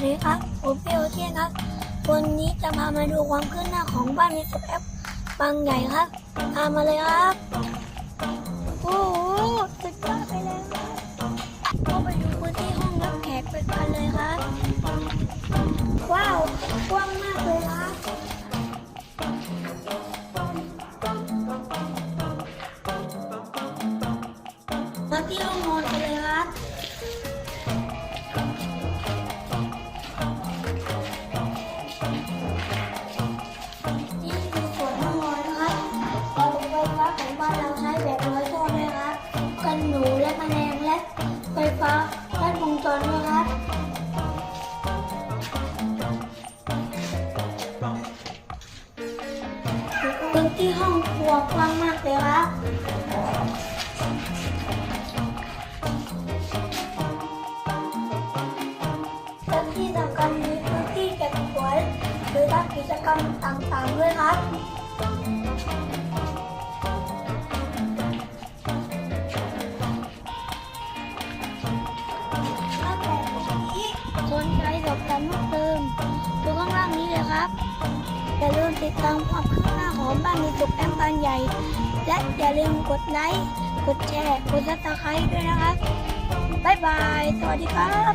วัสดีครับ ผมเปียวเทียนครับ วันนี้จะพามาดูความคืบหน้าของบ้านมิสแอปบางใหญ่ครับ ตามมาเลยครับ โอ้โหสุดยอดไปเลยครับก็ไปดูพื้นที่ห้องรับแขกไปกันเลยครับ ว้าวกว้างมากเลยครับมาที่ห้องนอนกันเลยครับ นี่คือส่วนห้องนอนนะครับระบบไฟฟ้าของบ้านเราใช้แบบร้อยโซ่ด้วยครับ กันหนูและแมลงและไฟฟ้าและวงจรด้วยครับพื้นที่ห้องครัวกว้างมากเลยครับ ดหรือทำกิจกรรมต่างๆด้วยครับถ้าแต่ตรงนี้สนใจสอบถามเพิ่มเติมดูข้างล่างนี้เลยครับ อย่าลืมติดตามความคืบหน้าของบ้านในสุขแอมบานใหญ่ และอย่าลืมกดไลค์ กดแชร์ กดซับสไครต์ด้วยนะครับ บ๊ายบาย สวัสดีครับ